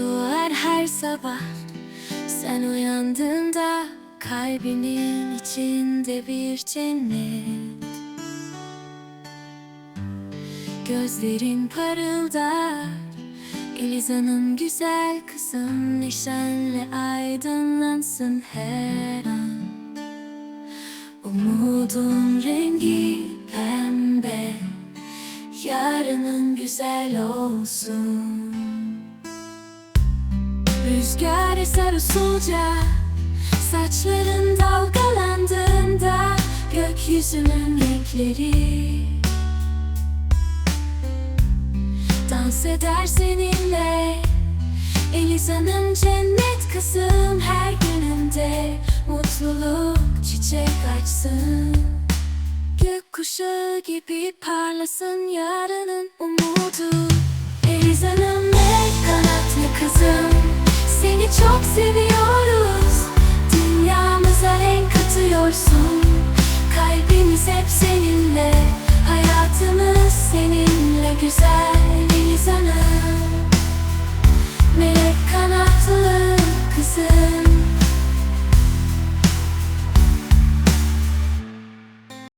doğar her sabah. Sen uyandığında kalbinin içinde bir cennet. Gözlerin parıldar Eliza'nın güzel kızım Neşenle aydınlansın her an. Umudun rengi pembe Yarının güzel olsun Rüzgar eser usulca Saçların dalgalandığında Gökyüzünün renkleri. Dans eder seninle Eliza'nın cennet kızım Her gününde. Mutluluk çiçek açsın Gökkuşağı gibi parlasın yarının umudu olursun Kalbimiz hep seninle Hayatımız seninle güzel.